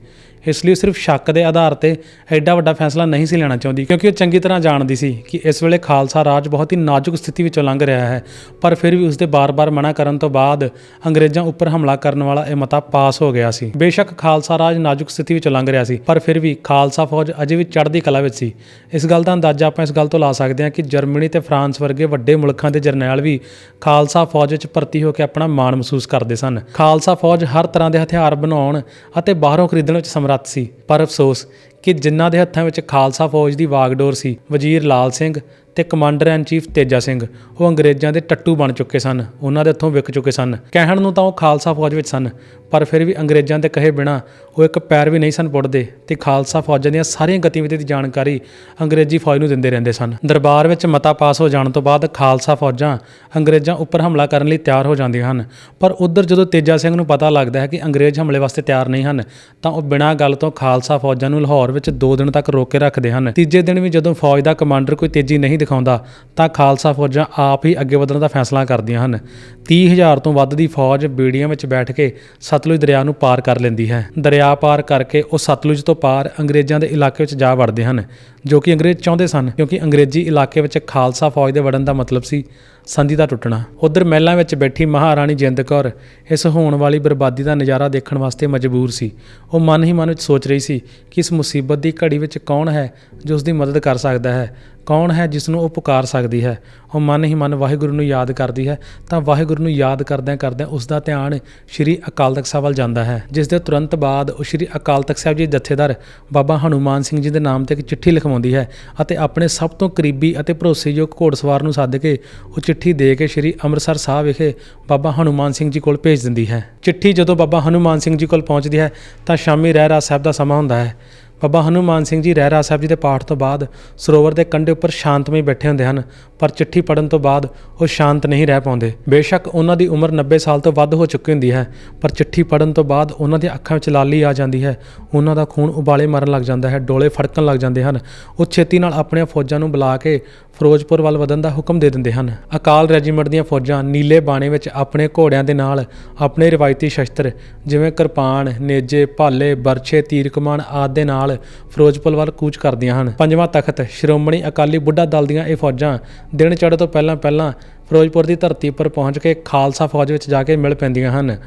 ਇਸ ਲਈ ਸਿਰਫ ਸ਼ੱਕ ਦੇ ਆਧਾਰ ਤੇ ਐਡਾ ਵੱਡਾ ਫੈਸਲਾ ਨਹੀਂ ਸੀ ਲੈਣਾ ਚਾਹੁੰਦੀ, ਕਿਉਂਕਿ ਉਹ ਚੰਗੀ ਤਰ੍ਹਾਂ ਜਾਣਦੀ ਸੀ ਕਿ ਇਸ ਵੇਲੇ ਖਾਲਸਾ ਰਾਜ ਬਹੁਤ ਹੀ ਨਾਜ਼ੁਕ ਸਥਿਤੀ ਵਿੱਚੋਂ ਲੰਘ ਰਿਹਾ ਹੈ, ਪਰ ਫਿਰ ਵੀ ਉਸ ਦੇ ਬਾਰ-ਬਾਰ ਮਨਾ ਕਰਨ ਤੋਂ ਬਾਅਦ ਅੰਗਰੇਜ਼ਾਂ ਉੱਪਰ ਹਮਲਾ ਕਰਨ ਵਾਲਾ ਇਹ ਮਤਾ ਪਾਸ ਹੋ ਗਿਆ ਸੀ। ਬੇਸ਼ੱਕ ਖਾਲਸਾ ਰਾਜ ਨਾਜ਼ੁਕ ਸਥਿਤੀ ਵਿੱਚੋਂ ਲੰਘ ਰਿਹਾ ਸੀ, ਪਰ ਫਿਰ ਵੀ ਖਾਲਸਾ ਫੌਜ ਅਜੇ ਵੀ ਚੜ੍ਹਦੀ ਕਲਾ ਵਿੱਚ ਸੀ। ਇਸ ਗੱਲ ਦਾ ਅੰਦਾਜ਼ਾ ਆਪਾਂ ਇਸ ਗੱਲ ਤੋਂ ਲਾ ਸਕਦੇ ਹਾਂ ਕਿ ਜਰਮਨੀ ਤੇ ਫਰਾਂਸ ਵਰਗੇ ਵੱਡੇ ਮੁਲਕਾਂ ਦੇ ਜਰਨੈਲ ਵੀ ਖਾਲਸਾ ਫੌਜ ਵਿੱਚ ਭਰਤੀ ਹੋ ਕੇ ਆਪਣਾ ਮਾਣ ਮਹਿਸੂਸ ਕਰਦੇ ਸਨ। ਖਾਲਸਾ ਫੌਜ ਹਰ ਤਰ੍ਹਾਂ ਦੇ ਹਥਿਆਰ ਬਣਾਉਣ ਅਤੇ ਬਾਹਰੋਂ ਖਰੀਦਣ ਵਿੱਚ ਸਮਰੱਥ ਸੀ, ਪਰ ਅਫਸੋਸ ਕਿ ਜਿਨ੍ਹਾਂ ਦੇ ਹੱਥਾਂ ਵਿੱਚ ਖਾਲਸਾ ਫੌਜ ਦੀ ਵਾਗਡੋਰ ਸੀ, ਵਜ਼ੀਰ ਲਾਲ ਸਿੰਘ ਤੇ commander in chief Teja Singh, ਉਹ ਅੰਗਰੇਜ਼ਾਂ ਦੇ ਟੱਟੂ ਬਣ ਚੁੱਕੇ ਸਨ, ਉਹਨਾਂ ਦੇ ਹੱਥੋਂ ਵਿਕ ਚੁੱਕੇ ਸਨ। ਕਹਿਣ ਨੂੰ ਤਾਂ ਉਹ ਖਾਲਸਾ ਫੌਜ ਵਿੱਚ ਸਨ, ਪਰ ਫਿਰ ਵੀ ਅੰਗਰੇਜ਼ਾਂ ਦੇ ਕਹੇ ਬਿਨਾ ਉਹ ਇੱਕ ਪੈਰ ਵੀ ਨਹੀਂ ਸਨ ਪੁੱਟਦੇ, ਤੇ ਖਾਲਸਾ ਫੌਜਾਂ ਦੀਆਂ ਸਾਰੀਆਂ ਗਤੀਵਿਧੀਆਂ ਦੀ ਜਾਣਕਾਰੀ ਅੰਗਰੇਜ਼ੀ ਫੌਜ ਨੂੰ ਦਿੰਦੇ ਰਹਿੰਦੇ ਸਨ। ਦਰਬਾਰ ਵਿੱਚ ਮਤਾ ਪਾਸ ਹੋ ਜਾਣ ਤੋਂ ਬਾਅਦ ਖਾਲਸਾ ਫੌਜਾਂ ਅੰਗਰੇਜ਼ਾਂ ਉੱਪਰ ਹਮਲਾ ਕਰਨ ਲਈ ਤਿਆਰ ਹੋ ਜਾਂਦੀਆਂ ਹਨ, ਪਰ ਉਧਰ ਜਦੋਂ ਤੇਜਾ ਸਿੰਘ ਨੂੰ ਪਤਾ ਲੱਗਦਾ ਹੈ ਕਿ ਅੰਗਰੇਜ਼ ਹਮਲੇ ਵਾਸਤੇ ਤਿਆਰ ਨਹੀਂ ਹਨ, ਤਾਂ ਉਹ ਬਿਨਾਂ ਗੱਲ ਤੋਂ ਖਾਲਸਾ ਫੌਜਾਂ ਨੂੰ ਲਾਹੌਰ ਵਿੱਚ 2 ਦਿਨ ਤੱਕ ਰੋਕ ਕੇ ਰੱਖਦੇ ਹਨ। ਤੀਜੇ ਦਿਨ ਵੀ ਜਦੋਂ ਫੌਜ ਦਾ ਕਮਾਂਡਰ ਕੋਈ ਤੇਜ਼ੀ ਨਹੀਂ ਦਿਖਾਉਂਦਾ ਤਾਂ ਖਾਲਸਾ ਫੌਜਾਂ ਆਪ ਹੀ ਅੱਗੇ ਵਧਣ ਦਾ ਫੈਸਲਾ ਕਰਦੀਆਂ ਹਨ। 30000 ਤੋਂ ਵੱਧ ਦੀ ਫੌਜ ਬੇੜੀਆਂ ਵਿੱਚ ਬੈਠ ਕੇ ਸਤਲੁਜ ਦਰਿਆ ਨੂੰ ਪਾਰ ਕਰ ਲੈਂਦੀ ਹੈ। ਦਰਿਆ ਪਾਰ ਕਰਕੇ ਉਹ ਸਤਲੁਜ ਤੋਂ ਪਾਰ ਅੰਗਰੇਜ਼ਾਂ ਦੇ ਇਲਾਕੇ ਵਿੱਚ ਜਾ ਵੜਦੇ ਹਨ, ਜੋ ਕਿ ਅੰਗਰੇਜ਼ ਚਾਹੁੰਦੇ ਸਨ, ਕਿਉਂਕਿ ਅੰਗਰੇਜ਼ੀ ਇਲਾਕੇ ਵਿੱਚ ਖਾਲਸਾ ਫੌਜ ਦੇ ਵੜਨ ਦਾ ਮਤਲਬ ਸੀ ਸੰਧੀ ਦਾ ਟੁੱਟਣਾ। ਉਧਰ ਮਹਿਲਾਂ ਵਿੱਚ ਬੈਠੀ ਮਹਾਰਾਣੀ ਜਿੰਦ ਕੌਰ ਇਸ ਹੋਣ ਵਾਲੀ ਬਰਬਾਦੀ ਦਾ ਨਜ਼ਾਰਾ ਦੇਖਣ ਵਾਸਤੇ ਮਜਬੂਰ ਸੀ। ਉਹ ਮਨ ਹੀ ਮਨ ਵਿੱਚ ਸੋਚ ਰਹੀ ਸੀ ਕਿ ਇਸ ਮੁਸੀਬਤ ਦੀ ਘੜੀ ਵਿੱਚ ਕੌਣ ਹੈ ਜੋ ਉਸ ਦੀ ਮਦਦ ਕਰ ਸਕਦਾ ਹੈ। ਕੌਣ ਹੈ ਜਿਸ ਨੂੰ ਉਹ ਪੁਕਾਰ ਸਕਦੀ ਹੈ? ਉਹ ਮਨ ਹੀ ਮਨ ਵਾਹਿਗੁਰੂ ਨੂੰ ਯਾਦ ਕਰਦੀ ਹੈ, ਤਾਂ ਵਾਹਿਗੁਰੂ ਨੂੰ ਯਾਦ ਕਰਦਿਆਂ ਕਰਦਿਆਂ ਉਸ ਦਾ ਧਿਆਨ ਸ਼੍ਰੀ ਅਕਾਲ ਤਖਤ ਸਾਹਿਬ ਵੱਲ ਜਾਂਦਾ ਹੈ, ਜਿਸ ਦੇ ਤੁਰੰਤ ਬਾਅਦ ਉਹ ਸ਼੍ਰੀ ਅਕਾਲ ਤਖਤ ਸਾਹਿਬ ਜੀ ਜਥੇਦਾਰ ਬਾਬਾ ਹਨੂਮਾਨ ਸਿੰਘ ਜੀ ਦੇ ਨਾਮ ਤੇ ਇੱਕ ਚਿੱਠੀ ਲਿਖਵਾਉਂਦੀ ਹੈ ਅਤੇ ਆਪਣੇ ਸਭ ਤੋਂ ਕਰੀਬੀ ਅਤੇ ਭਰੋਸੇਯੋਗ ਘੋੜਸਵਾਰ ਨੂੰ ਸੱਦ ਕੇ ਉਹ ਚਿੱਠੀ ਦੇ ਕੇ ਸ਼੍ਰੀ ਅੰਮ੍ਰਿਤਸਰ ਸਾਹਿਬ ਵਿਖੇ ਬਾਬਾ ਹਨੂਮਾਨ ਸਿੰਘ ਜੀ ਕੋਲ ਭੇਜ ਦਿੰਦੀ ਹੈ। ਚਿੱਠੀ ਜਦੋਂ ਬਾਬਾ ਹਨੂਮਾਨ ਸਿੰਘ ਜੀ ਕੋਲ ਪਹੁੰਚਦੀ ਹੈ, ਤਾਂ ਸ਼ਾਮੀ ਰਹਿ ਰਹਿਰਾ ਸਾਹਿਬ ਦਾ ਸਮਾਂ ਹੁੰਦਾ ਹੈ। ਬਾਬਾ ਹਨੂਮਾਨ ਸਿੰਘ ਜੀ ਰਹਿਰਾ ਸਾਹਿਬ ਜੀ ਦੇ ਪਾਠ ਤੋਂ ਬਾਅਦ ਸਰੋਵਰ ਦੇ ਕੰਢੇ ਉੱਪਰ ਸ਼ਾਂਤਮਈ ਬੈਠੇ ਹੁੰਦੇ ਹਨ, ਪਰ ਚਿੱਠੀ ਪੜਨ ਤੋਂ ਬਾਅਦ ਉਹ ਸ਼ਾਂਤ ਨਹੀਂ ਰਹਿ ਪਾਉਂਦੇ। ਬੇਸ਼ੱਕ ਉਹਨਾਂ ਦੀ ਉਮਰ 90 ਸਾਲ ਤੋਂ ਵੱਧ ਹੋ ਚੁੱਕੀ ਹੁੰਦੀ ਹੈ, ਪਰ ਚਿੱਠੀ ਪੜਨ ਤੋਂ ਬਾਅਦ ਉਹਨਾਂ ਦੀਆਂ ਅੱਖਾਂ ਵਿੱਚ ਲਾਲੀ ਆ ਜਾਂਦੀ ਹੈ। ਉਹਨਾਂ ਦਾ ਖੂਨ ਉਬਾਲੇ ਮਾਰਨ ਲੱਗ ਜਾਂਦਾ ਹੈ, ਡੋਲੇ ਫੜਕਣ ਲੱਗ ਜਾਂਦੇ ਹਨ। ਉਹ ਛੇਤੀ ਨਾਲ ਆਪਣੀਆਂ ਫੌਜਾਂ ਨੂੰ ਬੁਲਾ ਕੇ ਫਿਰੋਜ਼ਪੁਰ ਵੱਲ ਵਧਣ ਦਾ ਹੁਕਮ ਦੇ ਦਿੰਦੇ ਹਨ। ਅਕਾਲ ਰੈਜੀਮੈਂਟ ਦੀਆਂ ਫੌਜਾਂ ਨੀਲੇ ਬਾਣੇ ਵਿੱਚ ਆਪਣੇ ਘੋੜਿਆਂ ਦੇ ਨਾਲ ਆਪਣੇ ਰਵਾਇਤੀ ਸ਼ਸਤਰ ਜਿਵੇਂ ਕਿਰਪਾਨ, ਨੇਜੇ, ਭਾਲੇ, ਬਰਛੇ ਤੀਰ ਕਮਾਨ ਆਦਿ ਦੇ ਨਾਲ ਫਿਰੋਜ਼ਪੁਰ ਵੱਲ ਕੂਚ ਕਰਦੀਆਂ ਹਨ। ਪੰਜਵਾਂ ਤਖਤ, ਸ਼੍ਰੋਮਣੀ ਅਕਾਲੀ ਬੁੱਢਾ ਦਲ ਦੀਆਂ ਇਹ ਫੌਜਾਂ ਦਿਨ ਚੜ੍ਹੇ ਤੋਂ ਪਹਿਲਾਂ ਪਹਿਲਾਂ ਫਿਰੋਜ਼ਪੁਰ ਦੀ ਧਰਤੀ ਉੱਪਰ ਪਹੁੰਚ ਕੇ ਖਾਲਸਾ ਫੌਜ ਵਿੱਚ ਜਾ ਕੇ ਮਿਲ ਪੈਂਦੀਆਂ ਹਨ।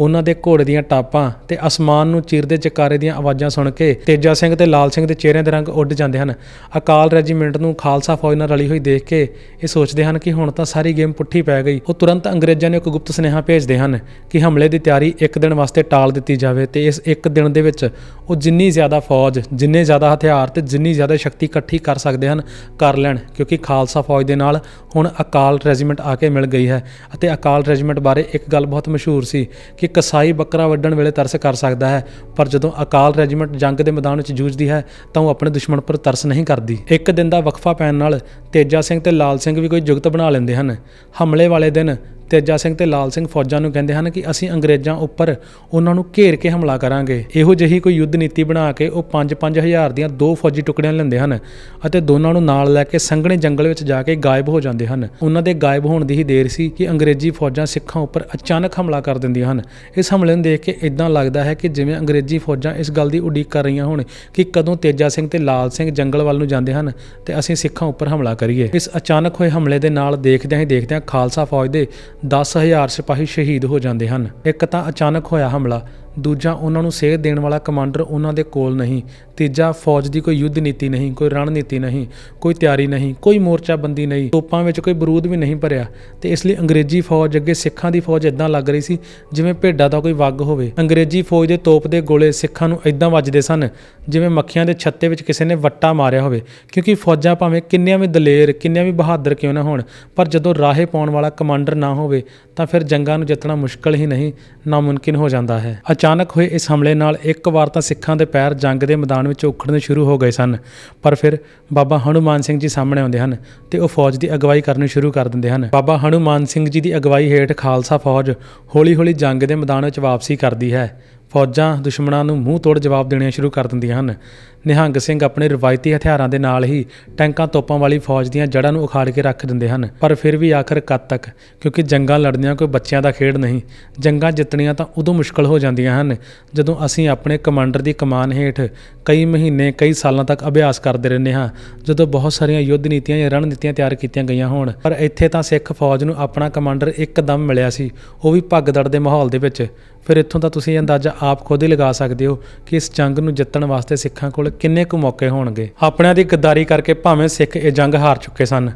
ਉਹਨਾਂ ਦੇ ਘੋੜੇ ਦੀਆਂ ਟਾਪਾਂ ਤੇ ਅਸਮਾਨ ਨੂੰ ਚੀਰਦੇ ਚਕਾਰੇ ਦੀਆਂ ਆਵਾਜ਼ਾਂ ਸੁਣ ਕੇ ਤੇਜਾ ਸਿੰਘ ਤੇ ਲਾਲ ਸਿੰਘ ਦੇ ਚਿਹਰਿਆਂ ਦੇ ਰੰਗ ਉੱਡ ਜਾਂਦੇ ਹਨ। ਅਕਾਲ ਰੈਜੀਮੈਂਟ ਨੂੰ ਖਾਲਸਾ ਫੌਜ ਨਾਲ ਰਲੀ ਹੋਈ ਦੇਖ ਕੇ ਇਹ ਸੋਚਦੇ ਹਨ ਕਿ ਹੁਣ ਤਾਂ ਸਾਰੀ ਗੇਮ ਪੁੱਠੀ ਪੈ ਗਈ। ਉਹ ਤੁਰੰਤ ਅੰਗਰੇਜ਼ਾਂ ਨੂੰ ਇੱਕ ਗੁਪਤ ਸੁਨੇਹਾ ਭੇਜਦੇ ਹਨ ਕਿ ਹਮਲੇ ਦੀ ਤਿਆਰੀ ਇੱਕ ਦਿਨ ਵਾਸਤੇ ਟਾਲ ਦਿੱਤੀ ਜਾਵੇ ਤੇ ਇਸ ਇੱਕ ਦਿਨ ਦੇ ਵਿੱਚ ਉਹ ਜਿੰਨੀ ਜ਼ਿਆਦਾ ਫੌਜ, ਜਿੰਨੇ ਜ਼ਿਆਦਾ ਹਥਿਆਰ ਤੇ ਜਿੰਨੀ ਜ਼ਿਆਦਾ ਸ਼ਕਤੀ ਇਕੱਠੀ ਕਰ ਸਕਦੇ ਹਨ, ਕਰ ਲੈਣ, ਕਿਉਂਕਿ ਖਾਲਸਾ ਫੌਜ ਦੇ ਨਾਲ ਹੁਣ ਅਕਾਲ ਰੈਜੀਮੈਂਟ ਆ ਕੇ ਮਿਲ ਗਈ ਹੈ। ਅਤੇ ਅਕਾਲ ਰੈਜੀਮੈਂਟ ਬਾਰੇ ਇੱਕ ਗੱਲ ਬਹੁਤ ਮਸ਼ਹੂਰ ਸੀ ਕਿ ਕਸਾਈ ਬੱਕਰਾ ਵੱਢਣ ਵੇਲੇ ਤਰਸ ਕਰ ਸਕਦਾ ਹੈ, ਪਰ ਜਦੋਂ ਅਕਾਲ ਰੈਜੀਮੈਂਟ ਜੰਗ ਦੇ ਮੈਦਾਨ ਵਿੱਚ ਜੂਝਦੀ ਹੈ, ਤਾਂ ਉਹ ਆਪਣੇ ਦੁਸ਼ਮਣ ਪਰ ਤਰਸ ਨਹੀਂ ਕਰਦੀ। ਇੱਕ ਦਿਨ ਦਾ ਵਕਫਾ ਪੈਣ ਨਾਲ ਤੇਜਾ ਸਿੰਘ ਤੇ ਲਾਲ ਸਿੰਘ ਵੀ ਕੋਈ ਜੁਗਤ ਬਣਾ ਲੈਂਦੇ ਹਨ। ਹਮਲੇ ਵਾਲੇ ਦਿਨ ਤੇਜਾ ਸਿੰਘ ਤੇ ਲਾਲ ਸਿੰਘ ਫੌਜਾਂ ਨੂੰ ਕਹਿੰਦੇ ਹਨ ਕਿ ਅਸੀਂ ਅੰਗਰੇਜ਼ਾਂ ਉੱਪਰ ਉਹਨਾਂ ਨੂੰ ਘੇਰ ਕੇ ਹਮਲਾ ਕਰਾਂਗੇ। ਇਹੋ ਜਿਹੀ ਕੋਈ ਯੁੱਧ ਨੀਤੀ ਬਣਾ ਕੇ ਉਹ 5-5000 ਦੀਆਂ ਦੋ ਫੌਜੀ ਟੁਕੜੀਆਂ ਲੈਂਦੇ ਹਨ ਅਤੇ ਦੋਨਾਂ ਨੂੰ ਨਾਲ ਲੈ ਕੇ ਸੰਘਣੇ ਜੰਗਲ ਵਿੱਚ ਜਾ ਕੇ ਗਾਇਬ ਹੋ ਜਾਂਦੇ ਹਨ। ਉਹਨਾਂ ਦੇ ਗਾਇਬ ਹੋਣ ਦੀ ਹੀ ਦੇਰ ਸੀ ਕਿ ਅੰਗਰੇਜ਼ੀ ਫੌਜਾਂ ਸਿੱਖਾਂ ਉੱਪਰ ਅਚਾਨਕ ਹਮਲਾ ਕਰ ਦਿੰਦੀਆਂ ਹਨ। ਇਸ ਹਮਲੇ ਨੂੰ ਦੇਖ ਕੇ ਇਦਾਂ ਲੱਗਦਾ ਹੈ ਕਿ ਜਿਵੇਂ ਅੰਗਰੇਜ਼ੀ ਫੌਜਾਂ ਇਸ ਗੱਲ ਦੀ ਉਡੀਕ ਕਰ ਰਹੀਆਂ ਹੋਣ ਕਿ ਕਦੋਂ ਤੇਜਾ ਸਿੰਘ ਤੇ ਲਾਲ ਸਿੰਘ ਜੰਗਲ ਵੱਲ ਨੂੰ ਜਾਂਦੇ ਹਨ ਤੇ ਅਸੀਂ ਸਿੱਖਾਂ ਉੱਪਰ ਹਮਲਾ ਕਰੀਏ। ਇਸ ਅਚਾਨਕ ਹੋਏ ਹਮਲੇ ਦੇ ਨਾਲ ਦੇਖਦਿਆਂ ਹੀ ਦੇਖਦਿਆਂ ਖਾਲਸਾ ਫੌਜ ਦੇ 10000 ਸਿਪਾਹੀ ਸ਼ਹੀਦ ਹੋ ਜਾਂਦੇ ਹਨ। ਇੱਕ ਤਾਂ ਅਚਾਨਕ ਹੋਇਆ ਹਮਲਾ, ਦੂਜਾ ਉਹਨਾਂ ਨੂੰ ਸੇਧ ਦੇਣ ਵਾਲਾ ਕਮਾਂਡਰ ਉਹਨਾਂ ਦੇ ਕੋਲ ਨਹੀਂ, ਤੀਜਾ ਫੌਜ ਦੀ ਕੋਈ ਯੁੱਧ ਨੀਤੀ ਨਹੀਂ, ਕੋਈ ਰਣਨੀਤੀ ਨਹੀਂ, ਕੋਈ ਤਿਆਰੀ ਨਹੀਂ, ਕੋਈ ਮੋਰਚਾਬੰਦੀ ਨਹੀਂ, ਤੋਪਾਂ ਵਿੱਚ ਕੋਈ ਬਰੂਦ ਵੀ ਨਹੀਂ ਭਰਿਆ ਤੇ ਇਸ ਲਈ ਅੰਗਰੇਜ਼ੀ ਫੌਜ ਅੱਗੇ ਸਿੱਖਾਂ ਦੀ ਫੌਜ ਇਦਾਂ ਲੱਗ ਰਹੀ ਸੀ ਜਿਵੇਂ ਭੇਡਾਂ ਦਾ ਕੋਈ ਵੱਗ ਹੋਵੇ। ਅੰਗਰੇਜ਼ੀ ਫੌਜ ਦੇ ਤੋਪ ਦੇ ਗੋਲੇ ਸਿੱਖਾਂ ਨੂੰ ਇਦਾਂ ਵੱਜਦੇ ਸਨ ਜਿਵੇਂ ਮੱਖੀਆਂ ਦੇ ਛੱਤੇ ਵਿੱਚ ਕਿਸੇ ਨੇ ਵੱਟਾ ਮਾਰਿਆ ਹੋਵੇ, ਕਿਉਂਕਿ ਫੌਜਾਂ ਭਾਵੇਂ ਕਿੰਨੀਆਂ ਵੀ ਦਲੇਰ, ਕਿੰਨੀਆਂ ਵੀ ਬਹਾਦਰ ਕਿਉਂ ਨਾ ਹੋਣ, ਪਰ ਜਦੋਂ ਰਾਹੇ ਪਾਉਣ ਵਾਲਾ ਕਮਾਂਡਰ ਨਾ ਹੋਵੇ ਤਾਂ ਫਿਰ ਜੰਗਾਂ ਨੂੰ ਜਿੱਤਣਾ ਮੁਸ਼ਕਲ ਹੀ ਨਹੀਂ, ਨਾਮੁਮਕਿਨ ਹੋ ਜਾਂਦਾ ਹੈ। ਅਚਾਨਕ ਹੋਏ ਇਸ ਹਮਲੇ ਨਾਲ ਇੱਕ ਵਾਰ ਤਾਂ ਸਿੱਖਾਂ ਦੇ ਪੈਰ ਜੰਗ ਦੇ ਮੈਦਾਨ ਵਿੱਚ ਉਖੜਨੇ ਸ਼ੁਰੂ ਹੋ ਗਏ ਸਨ, ਪਰ ਫਿਰ ਬਾਬਾ ਹਨੂਮਾਨ ਸਿੰਘ ਜੀ ਸਾਹਮਣੇ ਆਉਂਦੇ ਹਨ ਤੇ ਉਹ ਫੌਜ ਦੀ ਅਗਵਾਈ ਕਰਨੀ ਸ਼ੁਰੂ ਕਰ ਦਿੰਦੇ ਹਨ। ਬਾਬਾ ਹਨੂਮਾਨ ਸਿੰਘ ਜੀ ਦੀ ਅਗਵਾਈ ਹੇਠ ਖਾਲਸਾ ਫੌਜ ਹੌਲੀ-ਹੌਲੀ ਜੰਗ ਦੇ ਮੈਦਾਨ ਵਿੱਚ ਵਾਪਸੀ ਕਰਦੀ ਹੈ। ਫੌਜਾਂ, ਦੁਸ਼ਮਣਾਂ ਨੂੰ ਮੂੰਹ ਤੋੜ ਜਵਾਬ ਦੇਣੇ ਸ਼ੁਰੂ ਕਰ ਦਿੰਦੀਆਂ ਹਨ। ਨਿਹੰਗ ਸਿੰਘ ਆਪਣੇ ਰਵਾਇਤੀ ਹਥਿਆਰਾਂ ਦੇ ਨਾਲ ਹੀ ਟੈਂਕਾਂ ਤੋਪਾਂ ਵਾਲੀ ਫੌਜ ਦੀਆਂ ਜੜ੍ਹਾਂ ਨੂੰ ਉਖਾੜ ਕੇ ਰੱਖ ਦਿੰਦੇ ਹਨ। ਪਰ ਫਿਰ ਵੀ ਆਖਰ ਕਦ ਤੱਕ? ਕਿਉਂਕਿ ਜੰਗਾਂ ਲੜਨੀਆਂ ਕੋਈ ਬੱਚਿਆਂ ਦਾ ਖੇਡ ਨਹੀਂ। ਜੰਗਾਂ ਜਿੱਤਣੀਆਂ ਤਾਂ ਉਦੋਂ ਮੁਸ਼ਕਲ ਹੋ ਜਾਂਦੀਆਂ ਹਨ, ਜਦੋਂ ਅਸੀਂ ਆਪਣੇ ਕਮਾਂਡਰ ਦੀ ਕਮਾਨ ਹੇਠ ਕਈ ਮਹੀਨੇ, ਕਈ ਸਾਲਾਂ ਤੱਕ ਅਭਿਆਸ ਕਰਦੇ ਰਹਿੰਦੇ ਹਾਂ, ਜਦੋਂ ਬਹੁਤ ਸਾਰੀਆਂ ਯੁੱਧ ਨੀਤੀਆਂ ਜਾਂ ਰਣਨੀਤੀਆਂ ਤਿਆਰ ਕੀਤੀਆਂ ਗਈਆਂ ਹੋਣ। ਪਰ ਇੱਥੇ ਤਾਂ ਸਿੱਖ ਫੌਜ ਨੂੰ ਆਪਣਾ ਕਮਾਂਡਰ ਇੱਕਦਮ ਮਿਲਿਆ ਸੀ। ਉਹ ਵੀ ਭਗਦੜ ਦੇ ਮਾਹੌਲ ਦੇ ਵਿੱਚ। ਫਿਰ ਇੱਥੋਂ ਤਾਂ ਤੁਸੀਂ ਅੰਦਾਜ਼ਾ ਆਪ ਖੁਦ ਹੀ ਲਗਾ ਸਕਦੇ ਹੋ ਕਿ ਇਸ ਜੰਗ ਨੂੰ ਜਿੱਤਣ ਵਾਸਤੇ ਸਿੱਖਾਂ ਕੋਲ ਕਿੰਨੇ ਕੁ ਮੌਕੇ ਹੋਣਗੇ। ਆਪਣਿਆਂ ਦੀ ਗੱਦਾਰੀ ਕਰਕੇ ਭਾਵੇਂ ਸਿੱਖ ਇਹ ਜੰਗ ਹਾਰ ਚੁੱਕੇ ਸਨ,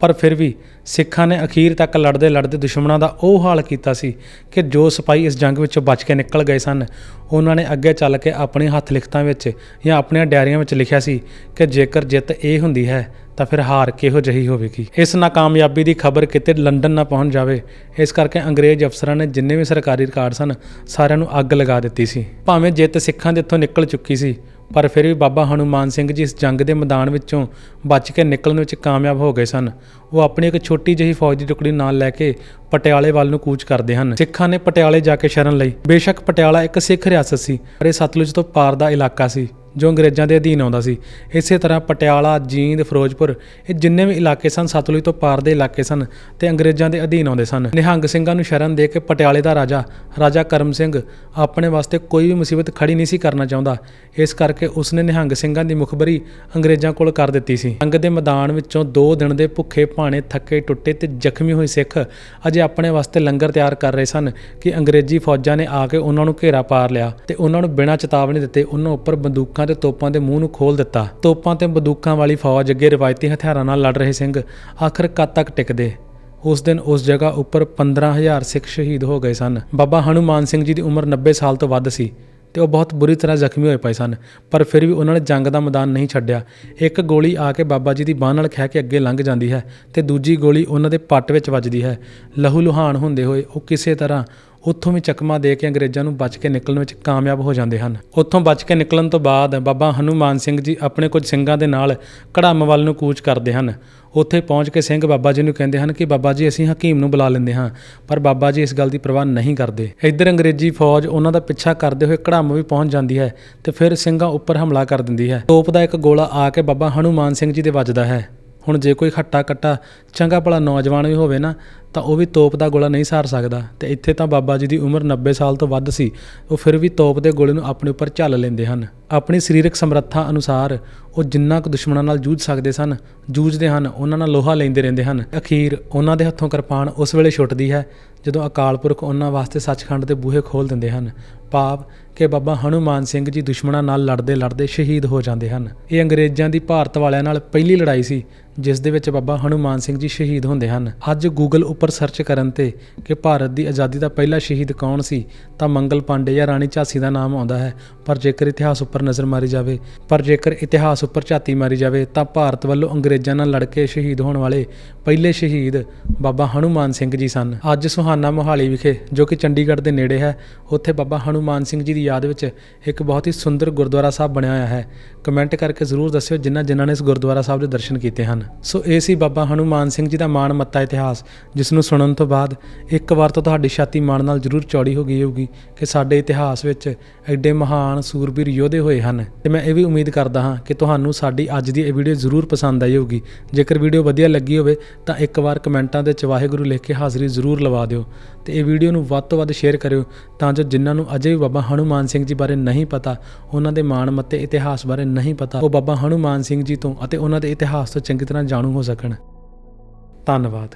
ਪਰ ਫਿਰ ਵੀ ਸਿੱਖਾਂ ਨੇ ਅਖੀਰ ਤੱਕ ਲੜਦੇ ਲੜਦੇ ਦੁਸ਼ਮਣਾਂ ਦਾ ਉਹ ਹਾਲ ਕੀਤਾ ਸੀ ਕਿ ਜੋ ਸਿਪਾਹੀ ਇਸ ਜੰਗ ਵਿੱਚੋਂ ਬਚ ਕੇ ਨਿਕਲ ਗਏ ਸਨ, ਉਹਨਾਂ ਨੇ ਅੱਗੇ ਚੱਲ ਕੇ ਆਪਣੇ ਹੱਥ ਲਿਖਤਾਂ ਵਿੱਚ ਜਾਂ ਆਪਣੀਆਂ ਡਾਇਰੀਆਂ ਵਿੱਚ ਲਿਖਿਆ ਸੀ ਕਿ ਜੇਕਰ ਜਿੱਤ ਇਹ ਹੁੰਦੀ ਹੈ ਤਾਂ ਫਿਰ ਹਾਰ ਕਿਹੋ ਜਿਹੀ ਹੋਵੇਗੀ? ਇਸ ਨਾਕਾਮਯਾਬੀ ਦੀ ਖਬਰ ਕਿਤੇ ਲੰਡਨ ਨਾ ਪਹੁੰਚ ਜਾਵੇ। ਇਸ ਕਰਕੇ ਅੰਗਰੇਜ਼ ਅਫਸਰਾਂ ਨੇ ਜਿੰਨੇ ਵੀ ਸਰਕਾਰੀ ਰਿਕਾਰਡ ਸਨ, ਸਾਰਿਆਂ ਨੂੰ ਅੱਗ ਲਗਾ ਦਿੱਤੀ ਸੀ। ਭਾਵੇਂ ਜਿੱਤ ਸਿੱਖਾਂ ਦੇ ਇੱਥੋਂ ਨਿਕਲ ਚੁੱਕੀ ਸੀ, ਪਰ ਫਿਰ ਵੀ ਬਾਬਾ ਹਨੂਮਾਨ ਸਿੰਘ ਜੀ ਇਸ ਜੰਗ ਦੇ ਮੈਦਾਨ ਵਿੱਚੋਂ ਬਚ ਕੇ ਨਿਕਲਣ ਵਿੱਚ ਕਾਮਯਾਬ ਹੋ ਗਏ ਸਨ। ਉਹ ਆਪਣੀ ਇੱਕ ਛੋਟੀ ਜਿਹੀ ਫੌਜ ਦੀ ਟੁਕੜੀ ਨਾਲ ਲੈ ਕੇ ਪਟਿਆਲੇ ਵੱਲ ਨੂੰ ਕੂਚ ਕਰਦੇ ਹਨ। ਸਿੱਖਾਂ ਨੇ ਪਟਿਆਲੇ ਜਾ ਕੇ ਸ਼ਰਨ ਲਈ। ਬੇਸ਼ੱਕ ਪਟਿਆਲਾ ਇੱਕ ਸਿੱਖ ਰਿਆਸਤ ਸੀ, ਪਰ ਇਹ ਸਤਲੁਜ ਤੋਂ ਪਾਰ ਦਾ ਇਲਾਕਾ ਸੀ। ਜੋ ਅੰਗਰੇਜ਼ਾਂ ਦੇ ਅਧੀਨ ਆਉਂਦਾ ਸੀ। ਇਸੇ ਤਰ੍ਹਾਂ ਪਟਿਆਲਾ, ਜੀਂਦ, ਫਿਰੋਜ਼ਪੁਰ, ਇਹ ਜਿੰਨੇ ਵੀ ਇਲਾਕੇ ਸਨ, ਸਤਲੁਜ ਤੋਂ ਪਾਰ ਦੇ ਇਲਾਕੇ ਸਨ ਤੇ ਅੰਗਰੇਜ਼ਾਂ ਦੇ ਅਧੀਨ ਆਉਂਦੇ ਸਨ। ਨਿਹੰਗ ਸਿੰਘਾਂ ਨੂੰ ਸ਼ਰਨ ਦੇ ਕੇ ਪਟਿਆਲੇ ਦਾ ਰਾਜਾ ਰਾਜਾ ਕਰਮ ਸਿੰਘ ਆਪਣੇ ਵਾਸਤੇ ਕੋਈ ਵੀ ਮੁਸੀਬਤ ਖੜੀ ਨਹੀਂ ਸੀ ਕਰਨਾ ਚਾਹੁੰਦਾ। ਇਸ ਕਰਕੇ ਉਸਨੇ ਨਿਹੰਗ ਸਿੰਘਾਂ ਦੀ ਮੁਖਬਰੀ ਅੰਗਰੇਜ਼ਾਂ ਕੋਲ ਕਰ ਦਿੱਤੀ ਸੀ। ਜੰਗ ਦੇ ਮੈਦਾਨ ਵਿੱਚੋਂ 2 ਦਿਨ ਦੇ ਭੁੱਖੇ ਭਾਣੇ ਥੱਕੇ ਟੁੱਟੇ ਤੇ ਜ਼ਖਮੀ ਹੋਏ ਸਿੱਖ ਅਜੇ ਆਪਣੇ ਵਾਸਤੇ ਲੰਗਰ ਤਿਆਰ ਕਰ ਰਹੇ ਸਨ ਕਿ ਅੰਗਰੇਜ਼ੀ ਫੌਜਾਂ ਨੇ ਆ ਕੇ ਉਹਨਾਂ ਨੂੰ ਘੇਰਾ ਪਾਰ ਲਿਆ ਤੇ ਉਹਨਾਂ ਨੂੰ ਬਿਨਾਂ ਚੇਤਾਵਨੀ ਦਿੱਤੇ ਉਹਨਾਂ ਉੱਪਰ ਬੰਦੂਕਾਂ ਤੇ ਤੋਪਾਂ ਦੇ ਮੂੰਹ ਨੂੰ ਖੋਲ ਦਿੱਤਾ। ਤੋਪਾਂ ਤੇ ਬੰਦੂਕਾਂ ਵਾਲੀ ਫੌਜ ਅੱਗੇ ਰਵਾਇਤੀ ਹਥਿਆਰਾਂ ਨਾਲ ਲੜ ਰਹੇ ਸਿੰਘ ਆਖਰ ਕਦ ਤੱਕ ਟਿਕਦੇ? ਉਸ ਦਿਨ ਉਸ ਜਗ੍ਹਾ ਉੱਪਰ 15000 ਸਿੱਖ ਸ਼ਹੀਦ ਹੋ ਗਏ ਸਨ। ਬਾਬਾ ਹਨੂਮਾਨ ਸਿੰਘ ਜੀ ਦੀ ਉਮਰ 90 ਸਾਲ ਤੋਂ ਵੱਧ ਸੀ ਤੇ ਉਹ ਬਹੁਤ ਬੁਰੀ ਤਰ੍ਹਾਂ ਜ਼ਖਮੀ ਹੋਏ ਪਏ ਸਨ, ਪਰ ਫਿਰ ਵੀ ਉਹਨਾਂ ਨੇ ਜੰਗ ਦਾ ਮੈਦਾਨ ਨਹੀਂ ਛੱਡਿਆ। ਇੱਕ ਗੋਲੀ ਆ ਕੇ ਬਾਬਾ ਜੀ ਦੀ ਬਾਹ ਨਾਲ ਖਹਿ ਕੇ ਅੱਗੇ ਲੰਘ ਜਾਂਦੀ ਹੈ ਤੇ ਦੂਜੀ ਗੋਲੀ ਉਹਨਾਂ ਦੇ ਪੱਟ ਵਿੱਚ ਵੱਜਦੀ ਹੈ। ਲਹੂ ਲੁਹਾਨ ਹੁੰਦੇ ਹੋਏ ਉਹ ਕਿਸੇ ਤਰ੍ਹਾਂ ਉੱਥੋਂ ਵੀ ਚਕਮਾ ਦੇ ਕੇ ਅੰਗਰੇਜ਼ਾਂ ਨੂੰ ਬਚ ਕੇ ਨਿਕਲਣ ਵਿੱਚ ਕਾਮਯਾਬ ਹੋ ਜਾਂਦੇ ਹਨ। ਉੱਥੋਂ ਬਚ ਕੇ ਨਿਕਲਣ ਤੋਂ ਬਾਅਦ ਬਾਬਾ ਹਨੂਮਾਨ ਸਿੰਘ ਜੀ ਆਪਣੇ ਕੁਝ ਸਿੰਘਾਂ ਦੇ ਨਾਲ ਕੜਾਮ ਵੱਲ ਨੂੰ ਕੂਚ ਕਰਦੇ ਹਨ। ਉੱਥੇ ਪਹੁੰਚ ਕੇ ਸਿੰਘ ਬਾਬਾ ਜੀ ਨੂੰ ਕਹਿੰਦੇ ਹਨ ਕਿ ਬਾਬਾ ਜੀ, ਅਸੀਂ ਹਕੀਮ ਨੂੰ ਬੁਲਾ ਲੈਂਦੇ ਹਾਂ, ਪਰ ਬਾਬਾ ਜੀ ਇਸ ਗੱਲ ਦੀ ਪਰਵਾਹ ਨਹੀਂ ਕਰਦੇ। ਇੱਧਰ ਅੰਗਰੇਜ਼ੀ ਫੌਜ ਉਹਨਾਂ ਦਾ ਪਿੱਛਾ ਕਰਦੇ ਹੋਏ ਕੜਾਮ ਵੀ ਪਹੁੰਚ ਜਾਂਦੀ ਹੈ ਤੇ ਫਿਰ ਸਿੰਘਾਂ ਉੱਪਰ ਹਮਲਾ ਕਰ ਦਿੰਦੀ ਹੈ। ਤੋਪ ਦਾ ਇੱਕ ਗੋਲਾ ਆ ਕੇ ਬਾਬਾ ਹਨੂਮਾਨ ਸਿੰਘ ਜੀ ਦੇ ਵੱਜਦਾ ਹੈ। ਹੁਣ ਜੇ ਕੋਈ ਖੱਟਾ ਕੱਟਾ ਚੰਗਾ ਭਲਾ ਨੌਜਵਾਨ ਵੀ ਹੋਵੇ ਨਾ ਤਾਂ ਉਹ ਵੀ ਤੋਪ ਦਾ ਗੋਲਾ ਨਹੀਂ ਸਾਰ ਸਕਦਾ। ਤੇ ਇੱਥੇ ਤਾਂ ਬਾਬਾ ਜੀ ਦੀ ਉਮਰ 90 ਸਾਲ ਤੋਂ ਵੱਧ ਸੀ। ਉਹ ਫਿਰ ਵੀ ਤੋਪ ਦੇ ਗੋਲੇ ਨੂੰ ਆਪਣੇ ਉੱਪਰ ਝੱਲ ਲੈਂਦੇ ਹਨ। ਆਪਣੀ ਸਰੀਰਕ ਸਮਰੱਥਾ ਅਨੁਸਾਰ ਉਹ ਜਿੰਨਾ ਕੁ ਦੁਸ਼ਮਣਾਂ ਨਾਲ ਜੂਝ ਸਕਦੇ ਸਨ, ਜੂਝਦੇ ਹਨ, ਉਹਨਾਂ ਨਾਲ ਲੋਹਾ ਲੈਂਦੇ ਰਹਿੰਦੇ ਹਨ। ਅਖੀਰ ਉਹਨਾਂ ਦੇ ਹੱਥੋਂ ਕਿਰਪਾਨ ਉਸ ਵੇਲੇ ਛੁੱਟਦੀ ਹੈ, ਜਦੋਂ ਅਕਾਲ ਪੁਰਖ ਉਹਨਾਂ ਵਾਸਤੇ ਸੱਚਖੰਡ ਦੇ ਬੂਹੇ ਖੋਲ ਦਿੰਦੇ ਹਨ। ਭਾਵ ਕਿ ਬਾਬਾ ਹਨੂਮਾਨ ਸਿੰਘ ਜੀ ਦੁਸ਼ਮਣਾਂ ਨਾਲ ਲੜਦੇ ਲੜਦੇ ਸ਼ਹੀਦ ਹੋ ਜਾਂਦੇ ਹਨ। ਇਹ ਅੰਗਰੇਜ਼ਾਂ ਦੀ ਭਾਰਤ ਵਾਲਿਆਂ ਨਾਲ ਪਹਿਲੀ ਲੜਾਈ ਸੀ, ਜਿਸ ਦੇ ਵਿੱਚ ਬਾਬਾ ਹਨੂਮਾਨ ਸਿੰਘ ਜੀ ਸ਼ਹੀਦ ਹੁੰਦੇ ਹਨ। ਅੱਜ ਗੂਗਲ ਉੱਪਰ ਸਰਚ ਕਰਨ ਤੇ ਕਿ ਭਾਰਤ ਦੀ ਆਜ਼ਾਦੀ ਦਾ ਪਹਿਲਾ ਸ਼ਹੀਦ ਕੌਣ ਸੀ, ਤਾਂ ਮੰਗਲ ਪਾਂਡੇ ਜਾਂ ਰਾਣੀ ਝਾਂਸੀ ਦਾ ਨਾਮ ਆਉਂਦਾ ਹੈ। ਪਰ ਜੇਕਰ ਇਤਿਹਾਸ ਉੱਪਰ ਨਜ਼ਰ ਮਾਰੀ ਜਾਵੇ, ਪਰ ਜੇਕਰ ਇਤਿਹਾਸ ਉੱਪਰ ਝਾਤੀ ਮਾਰੀ ਜਾਵੇ, ਤਾਂ ਭਾਰਤ ਵੱਲੋਂ ਅੰਗਰੇਜ਼ਾਂ ਨਾਲ ਲੜ ਕੇ ਸ਼ਹੀਦ ਹੋਣ ਵਾਲੇ ਪਹਿਲੇ ਸ਼ਹੀਦ ਬਾਬਾ ਹਨੂਮਾਨ ਸਿੰਘ ਜੀ ਸਨ। ਅੱਜ ਸੁਹਾਨਾ ਮੋਹਾਲੀ ਵਿਖੇ, ਜੋ ਕਿ ਚੰਡੀਗੜ੍ਹ ਦੇ ਨੇੜੇ ਹੈ, ਉੱਥੇ ਬਾਬਾ ਹਨੂਮਾਨ ਸਿੰਘ ਜੀ ਦੀ ਯਾਦ ਵਿੱਚ ਇੱਕ ਬਹੁਤ ਹੀ ਸੁੰਦਰ ਗੁਰਦੁਆਰਾ ਸਾਹਿਬ ਬਣਿਆ ਹੋਇਆ ਹੈ। ਕਮੈਂਟ ਕਰਕੇ ਜ਼ਰੂਰ ਦੱਸਿਓ ਜਿਨ੍ਹਾਂ ਜਿਨ੍ਹਾਂ ਨੇ ਇਸ ਗੁਰਦੁਆਰਾ ਸਾਹਿਬ ਦੇ ਦਰਸ਼ਨ ਕੀਤੇ ਹਨ। ਸੋ ਇਹ ਸੀ ਬਾਬਾ ਹਨੂਮਾਨ ਸਿੰਘ ਜੀ ਦਾ ਮਾਣ ਮੱਤਾ ਇਤਿਹਾਸ, ਜਿਸ ਨੂੰ ਸੁਣਨ ਤੋਂ ਬਾਅਦ ਇੱਕ ਵਾਰ ਤਾਂ ਤੁਹਾਡੀ ਛਾਤੀ ਮਨ ਨਾਲ ਜ਼ਰੂਰ ਚੌੜੀ ਹੋ ਗਈ ਹੋਊਗੀ ਕਿ ਸਾਡੇ ਇਤਿਹਾਸ ਵਿੱਚ ਐਡੇ ਮਹਾਨ ਸੂਰਬੀਰ ਯੋਧੇ ਹੋਏ ਹਨ। ਤੇ ਮੈਂ ਇਹ ਵੀ ਉਮੀਦ ਕਰਦਾ ਹਾਂ ਕਿ ਤੁਹਾਨੂੰ ਸਾਡੀ ਅੱਜ ਦੀ ਇਹ ਵੀਡੀਓ ਜ਼ਰੂਰ ਪਸੰਦ ਆਈ ਹੋਊਗੀ। ਜੇਕਰ ਵੀਡੀਓ ਵਧੀਆ ਲੱਗੀ ਹੋਵੇ ਤਾਂ ਇੱਕ ਵਾਰ ਕਮੈਂਟਾਂ ਦੇ ਚ ਵਾਹਿਗੁਰੂ ਲਿਖ ਕੇ ਹਾਜ਼ਰੀ ਜ਼ਰੂਰ ਲਵਾ ਦਿਓ ਤੇ ਇਹ ਵੀਡੀਓ ਨੂੰ ਵੱਧ ਤੋਂ ਵੱਧ ਸ਼ੇਅਰ ਕਰਿਓ ਤਾਂ ਜੋ ਜਿਨ੍ਹਾਂ ਨੂੰ ਅਜੇ ਵੀ ਬਾਬਾ ਹਨੂਮਾਨ ਸਿੰਘ ਜੀ ਬਾਰੇ ਨਹੀਂ ਪਤਾ, ਉਹਨਾਂ ਦੇ ਮਾਣ ਮੱਤੇ ਇਤਿਹਾਸ ਬਾਰੇ ਨਹੀਂ ਪਤਾ, ਉਹ ਬਾਬਾ ਹਨੂਮਾਨ ਸਿੰਘ ਜੀ ਤੋਂ ਅਤੇ ਉਹਨਾਂ ਦੇ ਇਤਿਹਾਸ ਤੋਂ ਚੰਗੀ ਤਰ੍ਹਾਂ ਜਾਣੂ ਹੋ ਸਕਣ। ਧੰਨਵਾਦ।